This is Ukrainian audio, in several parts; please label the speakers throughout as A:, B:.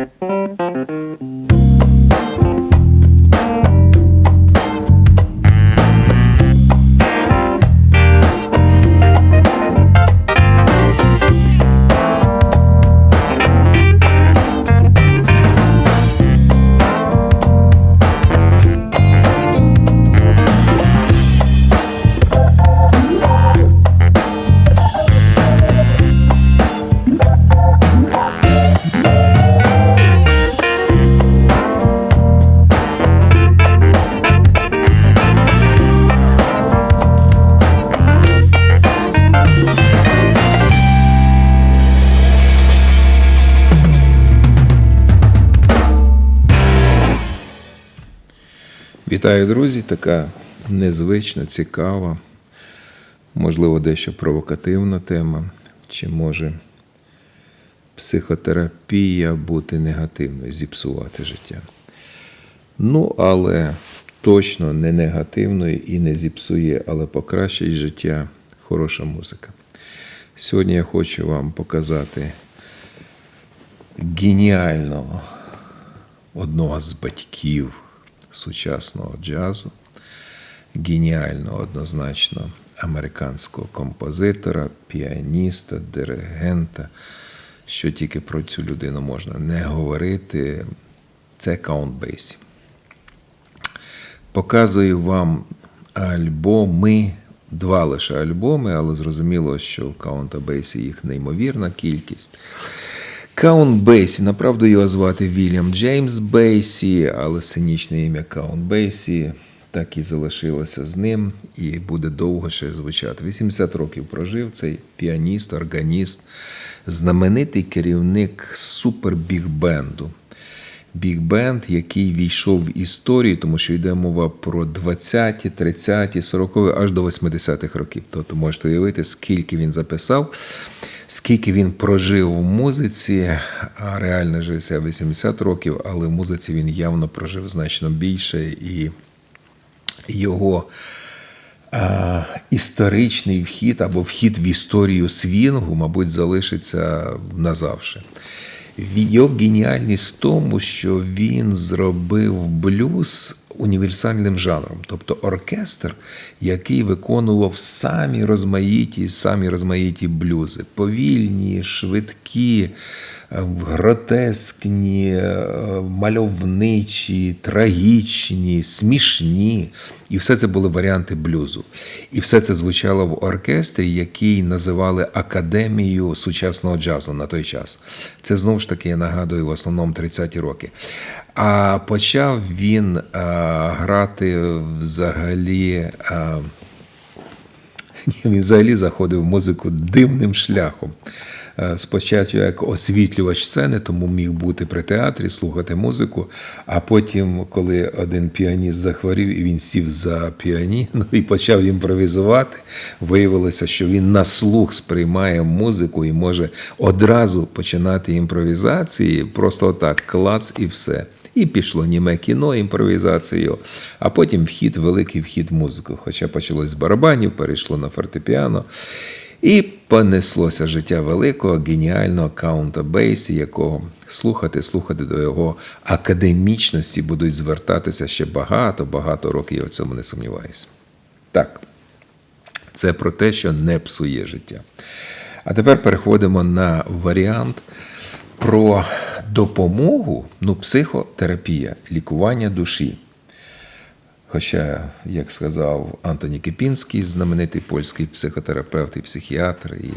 A: Thank you. Вітаю, друзі! Така незвична, цікава, можливо, дещо провокативна тема. Чи може психотерапія бути негативною, зіпсувати життя? Ну, але точно не негативною і не зіпсує, але покращить життя хороша музика. Сьогодні я хочу вам показати геніального одного з батьків сучасного джазу, геніального однозначно американського композитора, піаніста, диригента. Що тільки про цю людину можна не говорити, це Каунт Бейсі. Показую вам альбоми, два лише альбоми, але зрозуміло, що в Каунта Бейсі їх неймовірна кількість. Каунт Бейсі, направду його звати Вільям Джеймс Бейсі, але сценічне ім'я Каунт Бейсі так і залишилося з ним, і буде довго ще звучати. 80 років прожив цей піаніст, органіст, знаменитий керівник супер-біг-бенду. Біг-бенд, який війшов в історію, тому що йде мова про 20-ті, 30-ті, 40-ті, аж до 80-х років. Тобто можете уявити, скільки він записав, скільки він прожив у музиці, а реально жився 80 років, але в музиці він явно прожив значно більше, і його історичний вхід або вхід в історію свінгу, мабуть, залишиться назавжди. Його геніальність в тому, що він зробив блюз універсальним жанром, тобто оркестр, який виконував самі розмаїті, самі розмаїті блюзи, повільні, швидкі, гротескні, мальовничі, трагічні, смішні. І все це були варіанти блюзу. І все це звучало в оркестрі, який називали Академією сучасного джазу на той час. Це знову ж таки я нагадую в основному 30-ті роки. А почав він а, грати взагалі. А, він взагалі заходив в музику дивним шляхом. Спочатку як освітлювач сцени, тому міг бути при театрі, слухати музику. А потім, коли один піаніст захворів, і він сів за піаніно і почав імпровізувати, виявилося, що він на слух сприймає музику і може одразу починати імпровізації, просто так, клац і все. І пішло німе кіно імпровізацією, а потім вхід, великий вхід в музику. Хоча почалось з барабанів, перейшло на фортепіано. І понеслося життя великого, геніального каунта Бейсі, якого слухати, слухати до його академічності будуть звертатися ще багато-багато років, я в цьому не сумніваюся. Так, це про те, що не псує життя. А тепер переходимо на варіант про допомогу, ну, психотерапія, лікування душі. Хоча, як сказав Антоні Кипінський, знаменитий польський психотерапевт і психіатр, і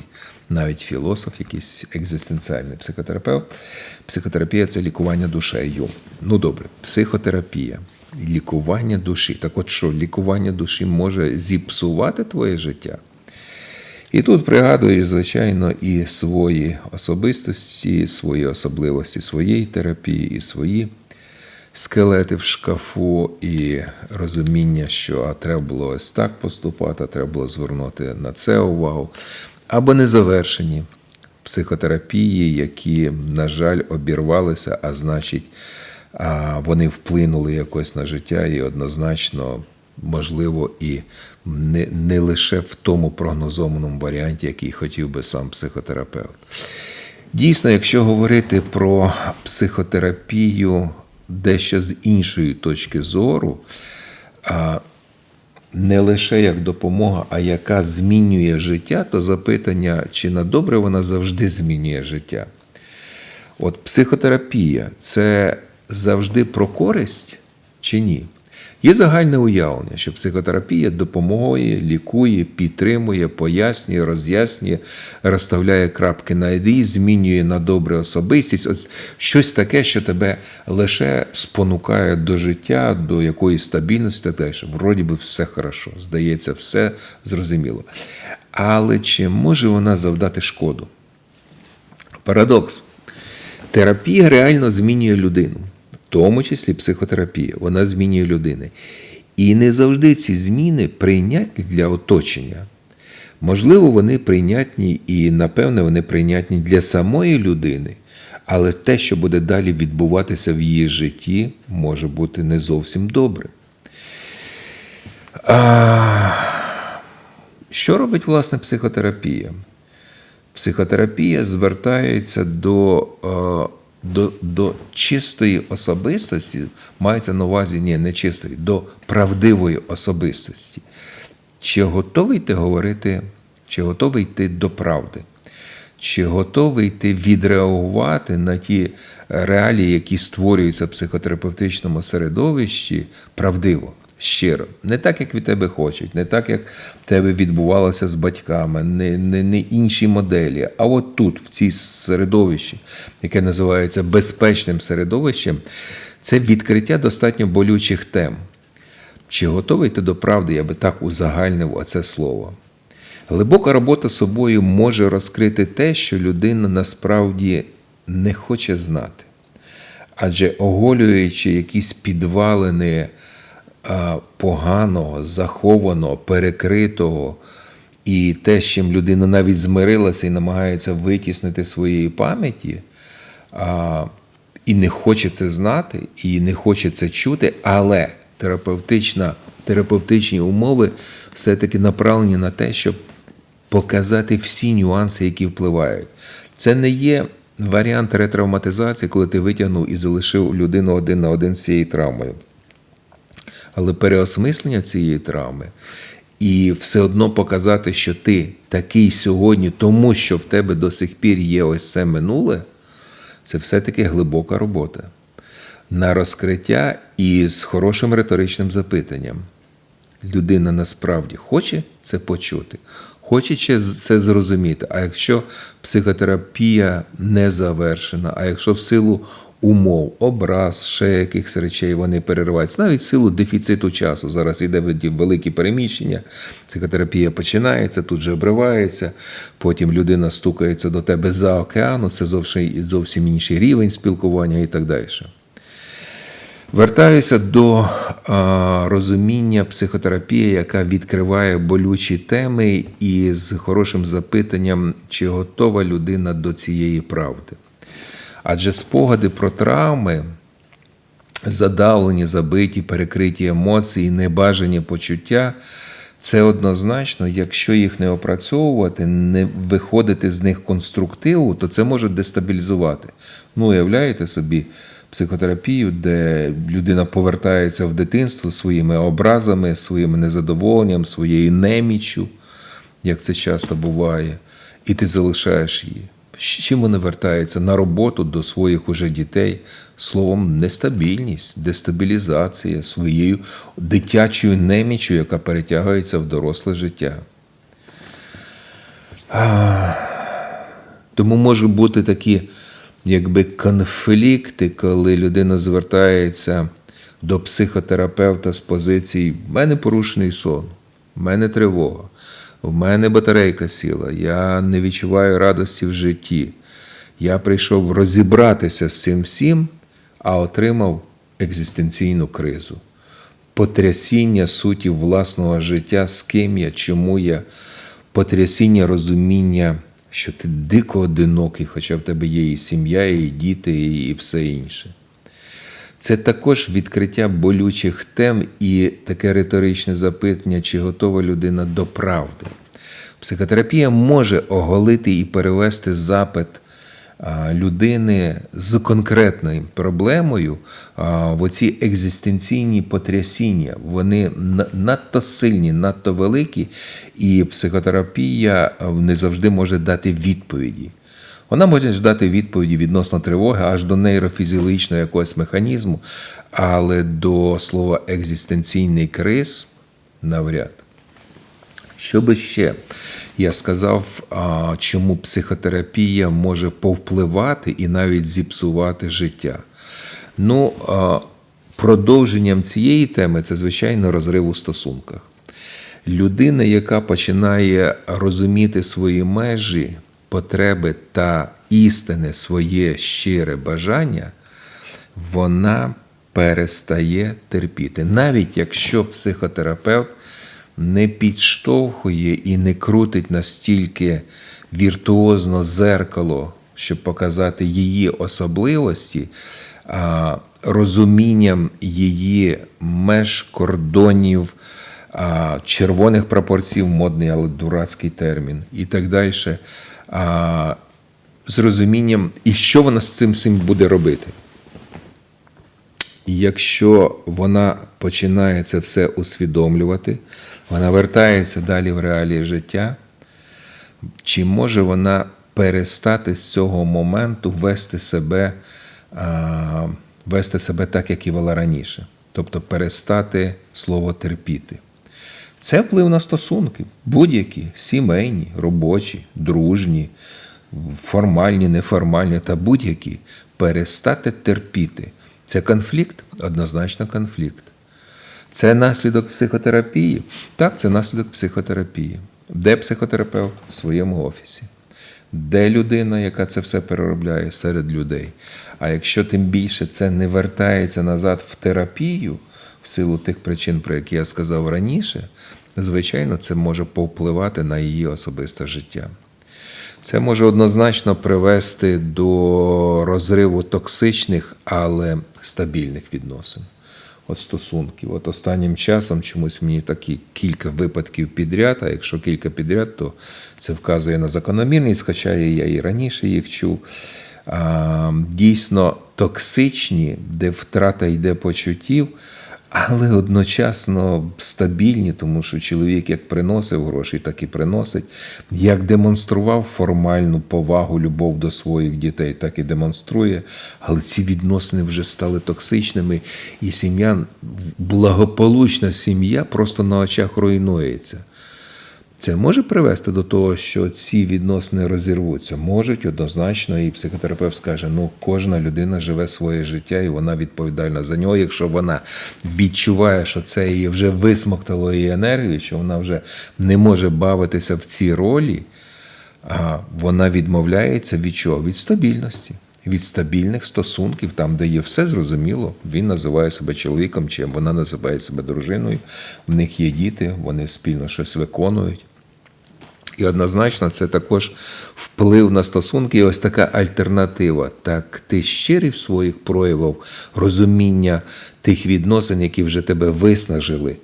A: навіть філософ, якийсь екзистенціальний психотерапевт, психотерапія це лікування душею. Ну добре, психотерапія, лікування душі. Так от що, лікування душі може зіпсувати твоє життя? І тут пригадую, звичайно, і свої особистості, свої особливості своєї терапії, і свої скелети в шкафу, і розуміння, що а треба було ось так поступати, а треба було звернути на це увагу, або незавершені психотерапії, які, на жаль, обірвалися, а значить, вони вплинули якось на життя і однозначно. Можливо, і не не лише в тому прогнозованому варіанті, який хотів би сам психотерапевт. Дійсно, якщо говорити про психотерапію дещо з іншої точки зору, не лише як допомога, а яка змінює життя, то запитання, чи на добре вона завжди змінює життя. От психотерапія це завжди про користь чи ні? Є загальне уявлення, що психотерапія допомагає, лікує, підтримує, пояснює, роз'яснює, розставляє крапки на «і», змінює на добре особистість. Ось щось таке, що тебе лише спонукає до життя, до якоїсь стабільності. Так далі. Вроді би все хорошо, здається, все зрозуміло. Але чи може вона завдати шкоду? Парадокс. Терапія реально змінює людину, тому числі психотерапія. Вона змінює людини. І не завжди ці зміни прийнятні для оточення. Можливо, вони прийнятні і, напевне, вони прийнятні для самої людини, але те, що буде далі відбуватися в її житті, може бути не зовсім добре. А... Що робить власне психотерапія? Психотерапія звертається до е, до, до чистої особистості, мається на увазі ні, не чистої, до правдивої особистості. Чи готовий ти говорити, чи готовий ти до правди? Чи готовий ти відреагувати на ті реалії, які створюються в психотерапевтичному середовищі, правдиво? Щиро, не так, як від тебе хочуть, не так, як в тебе відбувалося з батьками, не не, не інші моделі. А от тут, в цій середовищі, яке називається безпечним середовищем, це відкриття достатньо болючих тем. Чи готовий ти до правди, я би так узагальнив оце слово? Глибока робота з собою може розкрити те, що людина насправді не хоче знати. Адже оголюючи якісь підвалини поганого, захованого, перекритого, і те, з чим людина навіть змирилася і намагається витіснити своєї пам'яті, і не хоче це знати, і не хоче це чути, але терапевтична, терапевтичні умови все-таки направлені на те, щоб показати всі нюанси, які впливають. Це не є варіант ретравматизації, коли ти витягнув і залишив людину один на один з цією травмою але переосмислення цієї травми і все одно показати, що ти такий сьогодні, тому що в тебе до сих пір є ось це минуле, це все-таки глибока робота. На розкриття і з хорошим риторичним запитанням. Людина насправді хоче це почути, хоче це зрозуміти. А якщо психотерапія не завершена, а якщо в силу умов, образ, ще якихось речей вони перериваються, навіть силу дефіциту часу. Зараз йде великі переміщення, психотерапія починається, тут же обривається, потім людина стукається до тебе за океану, це зовсім, зовсім інший рівень спілкування і так далі. Вертаюся до а, розуміння психотерапії, яка відкриває болючі теми, і з хорошим запитанням, чи готова людина до цієї правди. Адже спогади про травми, задавлені, забиті, перекриті емоції, небажані почуття. Це однозначно, якщо їх не опрацьовувати, не виходити з них конструктиву, то це може дестабілізувати. Ну, уявляєте собі психотерапію, де людина повертається в дитинство своїми образами, своїм незадоволенням, своєю неміччю, як це часто буває, і ти залишаєш її. З чим вони вертаються? На роботу до своїх уже дітей? Словом, нестабільність, дестабілізація своєю дитячою немічю, яка перетягується в доросле життя. Тому можуть бути такі якби конфлікти, коли людина звертається до психотерапевта з позиції в мене порушений сон, в мене тривога в мене батарейка сіла, я не відчуваю радості в житті. Я прийшов розібратися з цим всім, а отримав екзистенційну кризу, потрясіння суті власного життя, з ким я, чому я, потрясіння розуміння, що ти дико одинокий, хоча в тебе є і сім'я, і діти, і все інше. Це також відкриття болючих тем і таке риторичне запитання, чи готова людина до правди. Психотерапія може оголити і перевести запит людини з конкретною проблемою в оці екзистенційні потрясіння. Вони на- надто сильні, надто великі, і психотерапія не завжди може дати відповіді. Вона може дати відповіді відносно тривоги аж до нейрофізіологічного якогось механізму, але до слова екзистенційний криз навряд. Що би ще я сказав, чому психотерапія може повпливати і навіть зіпсувати життя? Ну, продовженням цієї теми це, звичайно, розрив у стосунках. Людина, яка починає розуміти свої межі, потреби та істине своє щире бажання, вона перестає терпіти. Навіть якщо психотерапевт не підштовхує і не крутить настільки віртуозно зеркало, щоб показати її особливості, розумінням її меж кордонів, червоних прапорців, модний, але дурацький термін, і так далі. З розумінням, і що вона з цим всім буде робити. І якщо вона починає це все усвідомлювати, вона вертається далі в реалії життя, чи може вона перестати з цього моменту вести себе, вести себе так, як і вела раніше? Тобто перестати слово терпіти. Це вплив на стосунки, будь-які сімейні, робочі, дружні, формальні, неформальні та будь-які. Перестати терпіти. Це конфлікт, однозначно конфлікт. Це наслідок психотерапії. Так, це наслідок психотерапії. Де психотерапевт? В своєму офісі. Де людина, яка це все переробляє серед людей. А якщо тим більше це не вертається назад в терапію, в силу тих причин, про які я сказав раніше, звичайно, це може повпливати на її особисте життя. Це може однозначно привести до розриву токсичних, але стабільних відносин. От стосунків. От останнім часом чомусь мені такі кілька випадків підряд, а якщо кілька підряд, то це вказує на закономірність, хоча я і раніше їх чув. Дійсно токсичні, де втрата йде почуттів, але одночасно стабільні, тому що чоловік як приносив гроші, так і приносить, як демонстрував формальну повагу, любов до своїх дітей, так і демонструє. Але ці відносини вже стали токсичними, і сім'я, благополучна сім'я просто на очах руйнується. Це може привести до того, що ці відносини розірвуться. Можуть однозначно, і психотерапевт скаже: ну кожна людина живе своє життя, і вона відповідальна за нього. Якщо вона відчуває, що це її вже висмоктало її енергію, що вона вже не може бавитися в цій ролі, а вона відмовляється від чого? Від стабільності. Від стабільних стосунків, там, де є все зрозуміло, він називає себе чоловіком, чим вона називає себе дружиною. В них є діти, вони спільно щось виконують. І однозначно це також вплив на стосунки. І ось така альтернатива. Так, ти щирий в своїх проявах розуміння тих відносин, які вже тебе виснажили,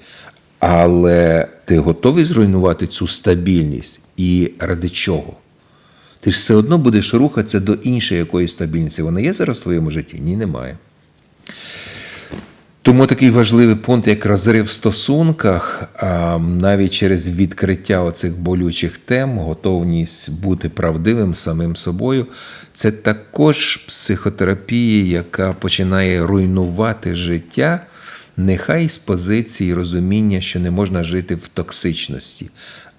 A: але ти готовий зруйнувати цю стабільність і ради чого? Ти ж все одно будеш рухатися до іншої якоїсь стабільності. Вона є зараз в твоєму житті? Ні, немає. Тому такий важливий пункт, як розрив в стосунках, навіть через відкриття оцих болючих тем, готовність бути правдивим самим собою, це також психотерапія, яка починає руйнувати життя, нехай з позиції розуміння, що не можна жити в токсичності,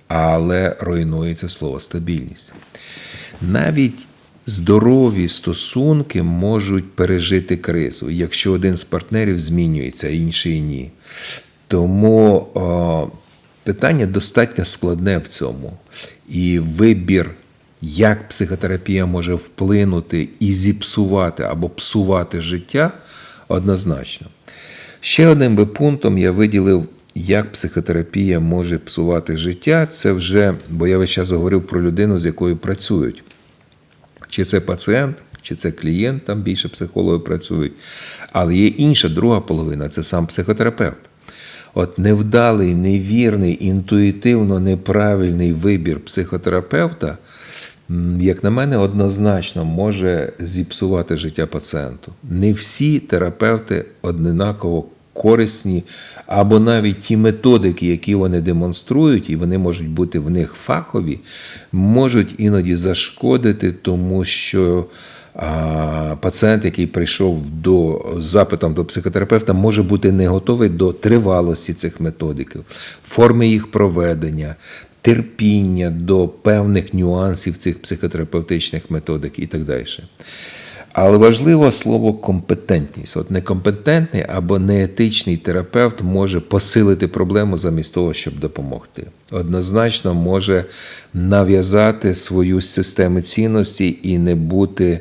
A: але руйнується слово стабільність. Навіть здорові стосунки можуть пережити кризу, якщо один з партнерів змінюється, а інший ні. Тому о, питання достатньо складне в цьому. І вибір, як психотерапія може вплинути і зіпсувати або псувати життя, однозначно. Ще одним би пунктом я виділив, як психотерапія може псувати життя. Це вже, бо я весь час говорив про людину, з якою працюють. Чи це пацієнт, чи це клієнт, там більше психологи працюють. Але є інша друга половина це сам психотерапевт. От невдалий, невірний, інтуїтивно неправильний вибір психотерапевта як на мене, однозначно може зіпсувати життя пацієнту. Не всі терапевти однаково корисні, або навіть ті методики, які вони демонструють, і вони можуть бути в них фахові, можуть іноді зашкодити, тому що пацієнт, який прийшов до з запитом до психотерапевта, може бути не готовий до тривалості цих методиків, форми їх проведення, терпіння до певних нюансів цих психотерапевтичних методик і так далі. Але важливо слово компетентність. От некомпетентний або неетичний терапевт може посилити проблему замість того, щоб допомогти. Однозначно може нав'язати свою систему цінностей і не бути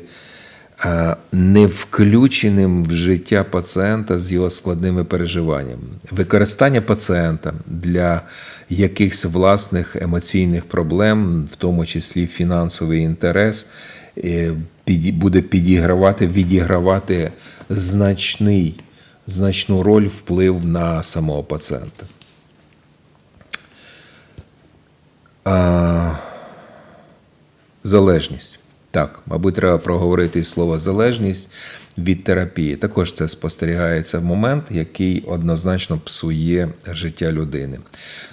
A: не включеним в життя пацієнта з його складними переживаннями. Використання пацієнта для якихось власних емоційних проблем, в тому числі фінансовий інтерес, е, буде підігравати, відігравати значний, значну роль вплив на самого пацієнта. А, залежність. Так, мабуть, треба проговорити слово залежність від терапії. Також це спостерігається момент, який однозначно псує життя людини.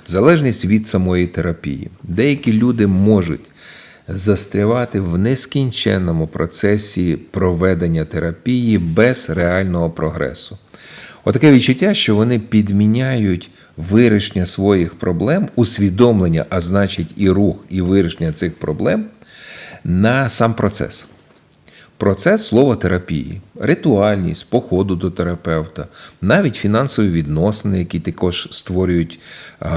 A: Залежність від самої терапії. Деякі люди можуть застрявати в нескінченному процесі проведення терапії без реального прогресу. Отаке відчуття, що вони підміняють вирішення своїх проблем, усвідомлення, а значить і рух, і вирішення цих проблем на сам процес. Процес слова терапії, ритуальність, походу до терапевта, навіть фінансові відносини, які також створюють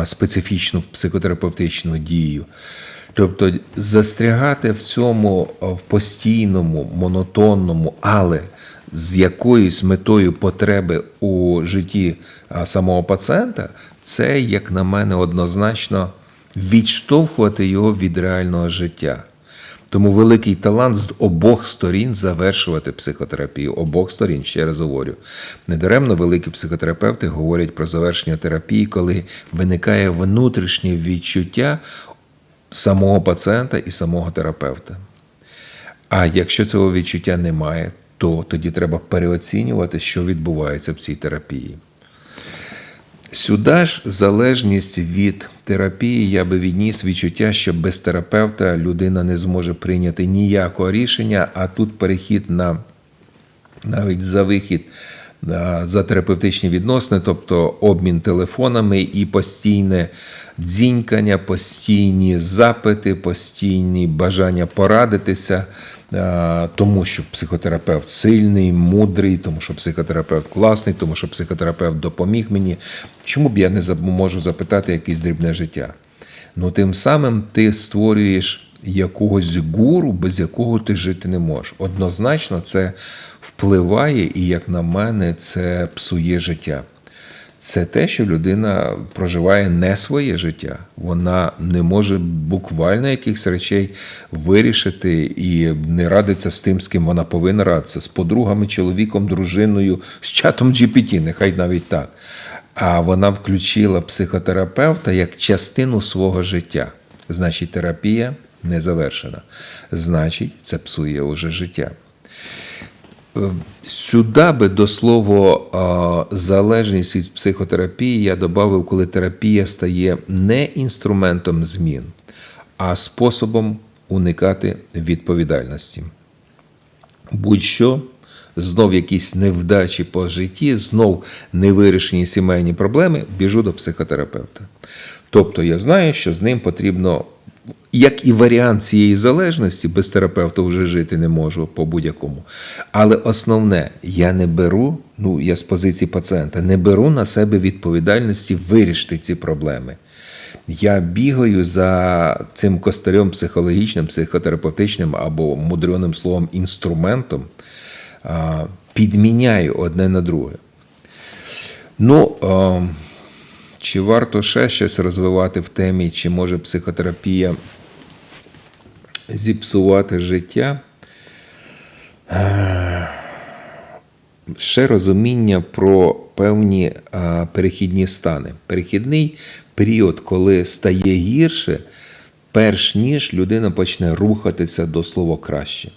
A: специфічну психотерапевтичну дію. Тобто застрягати в цьому в постійному, монотонному, але з якоюсь метою потреби у житті самого пацієнта, це, як на мене, однозначно відштовхувати його від реального життя. Тому великий талант з обох сторін завершувати психотерапію. Обох сторін, ще раз говорю. Недаремно великі психотерапевти говорять про завершення терапії, коли виникає внутрішнє відчуття самого пацієнта і самого терапевта. А якщо цього відчуття немає, то тоді треба переоцінювати, що відбувається в цій терапії. Сюди ж залежність від терапії я би відніс відчуття, що без терапевта людина не зможе прийняти ніякого рішення, а тут перехід на навіть за вихід за терапевтичні відносини, тобто обмін телефонами і постійне дзінькання, постійні запити, постійні бажання порадитися, тому що психотерапевт сильний, мудрий, тому що психотерапевт класний, тому що психотерапевт допоміг мені. Чому б я не можу запитати якесь дрібне життя? Ну, тим самим ти створюєш якогось гуру, без якого ти жити не можеш. Однозначно, це впливає, і, як на мене, це псує життя. Це те, що людина проживає не своє життя. Вона не може буквально якихось речей вирішити і не радиться з тим, з ким вона повинна радитися, з подругами, чоловіком, дружиною, з чатом GPT, нехай навіть так. А вона включила психотерапевта як частину свого життя. Значить, терапія не завершена. Значить, це псує уже життя. Е, Сюди би до слова е, залежність від психотерапії я додав, коли терапія стає не інструментом змін, а способом уникати відповідальності. Будь-що, знов якісь невдачі по житті, знов невирішені сімейні проблеми, біжу до психотерапевта. Тобто я знаю, що з ним потрібно, як і варіант цієї залежності, без терапевта вже жити не можу по будь-якому. Але основне, я не беру, ну я з позиції пацієнта, не беру на себе відповідальності вирішити ці проблеми. Я бігаю за цим костарем психологічним, психотерапевтичним або мудреним словом інструментом, підміняю одне на друге. Ну, чи варто ще щось розвивати в темі, чи може психотерапія зіпсувати життя? Ще розуміння про певні перехідні стани. Перехідний період, коли стає гірше, перш ніж людина почне рухатися до слова краще.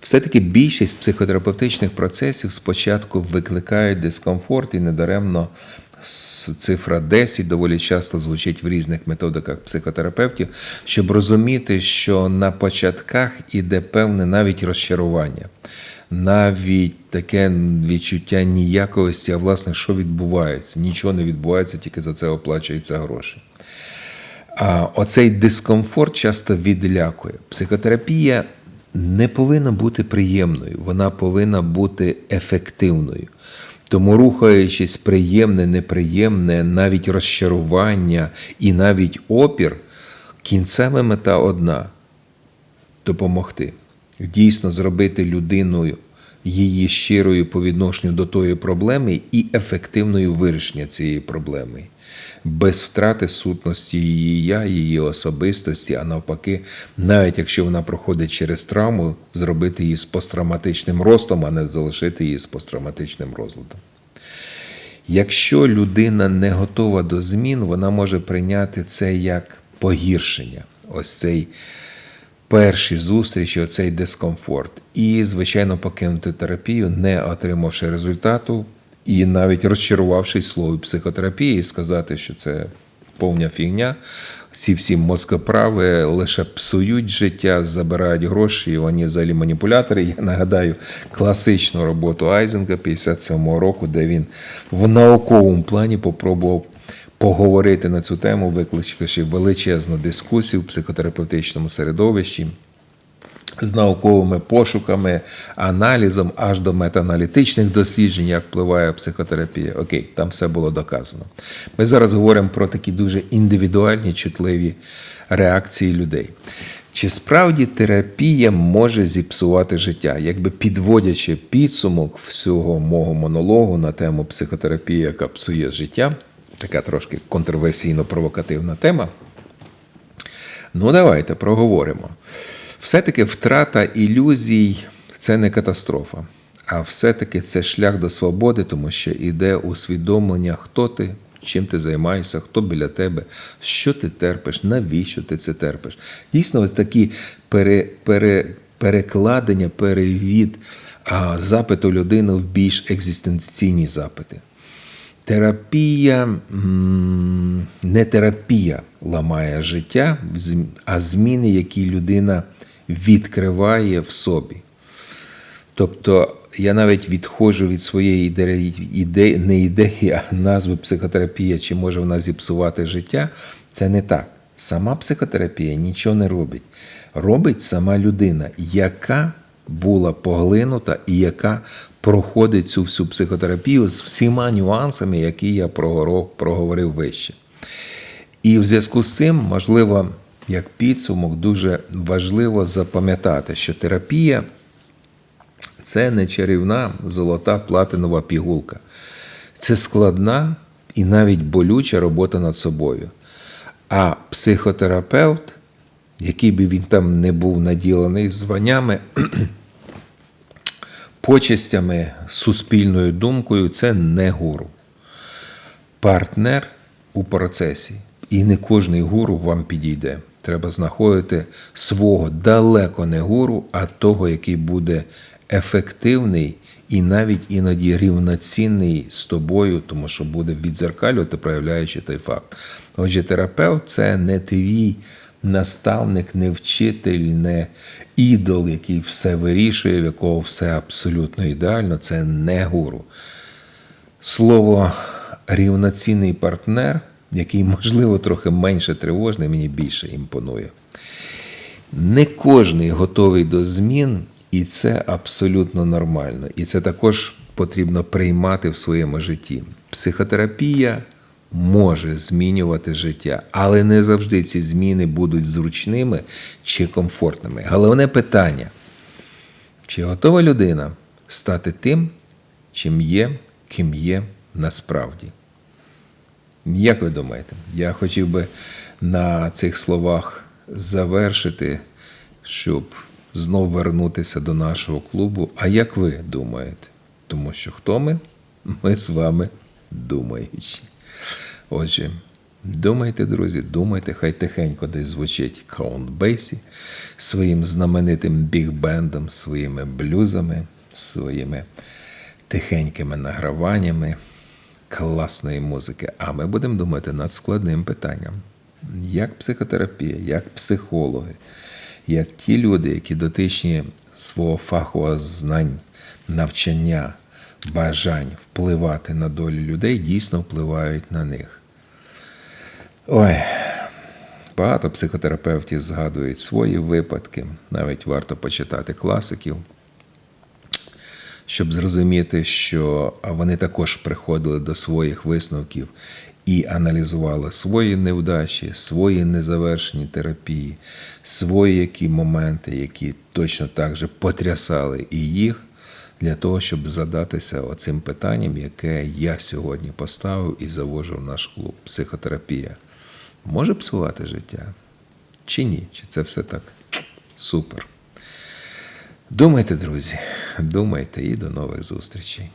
A: Все-таки більшість психотерапевтичних процесів спочатку викликають дискомфорт і недаремно цифра 10 доволі часто звучить в різних методиках психотерапевтів, щоб розуміти, що на початках іде певне навіть розчарування, навіть таке відчуття ніяковості, а власне, що відбувається? Нічого не відбувається, тільки за це оплачуються гроші. А оцей дискомфорт часто відлякує. Психотерапія не повинна бути приємною, вона повинна бути ефективною. Тому, рухаючись приємне, неприємне, навіть розчарування і навіть опір, кінцева мета одна допомогти. Дійсно зробити людиною її щирою по відношенню до тої проблеми і ефективною вирішення цієї проблеми. Без втрати сутності її я, її особистості, а навпаки, навіть якщо вона проходить через травму, зробити її з посттравматичним ростом, а не залишити її з посттравматичним розладом. Якщо людина не готова до змін, вона може прийняти це як погіршення. Ось цей перші зустрічі, оцей дискомфорт. І, звичайно, покинути терапію, не отримавши результату, і навіть розчарувавшись слові психотерапії, сказати, що це повна фігня. Ці всі мозкоправи лише псують життя, забирають гроші, вони взагалі маніпулятори. Я нагадаю класичну роботу Айзенка 57-го року, де він в науковому плані попробував поговорити на цю тему, викликавши величезну дискусію в психотерапевтичному середовищі з науковими пошуками, аналізом аж до метааналітичних досліджень, як впливає психотерапія. Окей, там все було доказано. Ми зараз говоримо про такі дуже індивідуальні, чутливі реакції людей. Чи справді терапія може зіпсувати життя? Якби підводячи підсумок всього мого монологу на тему психотерапії, яка псує життя, така трошки контроверсійно-провокативна тема. Ну, давайте проговоримо. Все-таки втрата ілюзій це не катастрофа, а все-таки це шлях до свободи, тому що йде усвідомлення, хто ти, чим ти займаєшся, хто біля тебе, що ти терпиш, навіщо ти це терпиш. Дійсно, ось такі пере, пере, перекладення, перевід а, запиту людини в більш екзистенційні запити. Терапія не терапія ламає життя, а зміни, які людина відкриває в собі. Тобто я навіть відходжу від своєї ідеї, не ідеї, а назви психотерапія, чи може вона зіпсувати життя. Це не так. Сама психотерапія нічого не робить. Робить сама людина, яка була поглинута і яка проходить цю всю психотерапію з всіма нюансами, які я проговорив вище. І в зв'язку з цим, можливо, як підсумок, дуже важливо запам'ятати, що терапія це не чарівна золота платинова пігулка. Це складна і навіть болюча робота над собою. А психотерапевт, який би він там не був наділений званнями, почестями, суспільною думкою, це не гуру. Партнер у процесі. І не кожний гуру вам підійде. Треба знаходити свого далеко не гуру, а того, який буде ефективний і навіть іноді рівноцінний з тобою, тому що буде відзеркалювати, проявляючи той факт. Отже, терапевт це не твій наставник, не вчитель, не ідол, який все вирішує, в якого все абсолютно ідеально. Це не гуру. Слово рівноцінний партнер, який, можливо, трохи менше тривожний, мені більше імпонує. Не кожний готовий до змін, і це абсолютно нормально. І це також потрібно приймати в своєму житті. Психотерапія може змінювати життя, але не завжди ці зміни будуть зручними чи комфортними. Головне питання: чи готова людина стати тим, чим є, ким є насправді? Як ви думаєте? Я хотів би на цих словах завершити, щоб знов вернутися до нашого клубу. А як ви думаєте? Тому що хто ми? Ми з вами думаючі. Отже, Думайте, друзі, думайте, хай тихенько десь звучить Count Бейсі своїм знаменитим біг-бендом, своїми блюзами, своїми тихенькими награваннями класної музики. А ми будемо думати над складним питанням. Як психотерапія, як психологи, як ті люди, які дотичні свого фахового знань, навчання, бажань впливати на долю людей, дійсно впливають на них. Ой, багато психотерапевтів згадують свої випадки, навіть варто почитати класиків, щоб зрозуміти, що вони також приходили до своїх висновків і аналізували свої невдачі, свої незавершені терапії, свої які моменти, які точно так же потрясали і їх, для того, щоб задатися оцим питанням, яке я сьогодні поставив і завожу в наш клуб. Психотерапія може псувати життя? Чи ні? Чи це все так? Супер. Думайте, друзі, думайте і до нових зустрічей.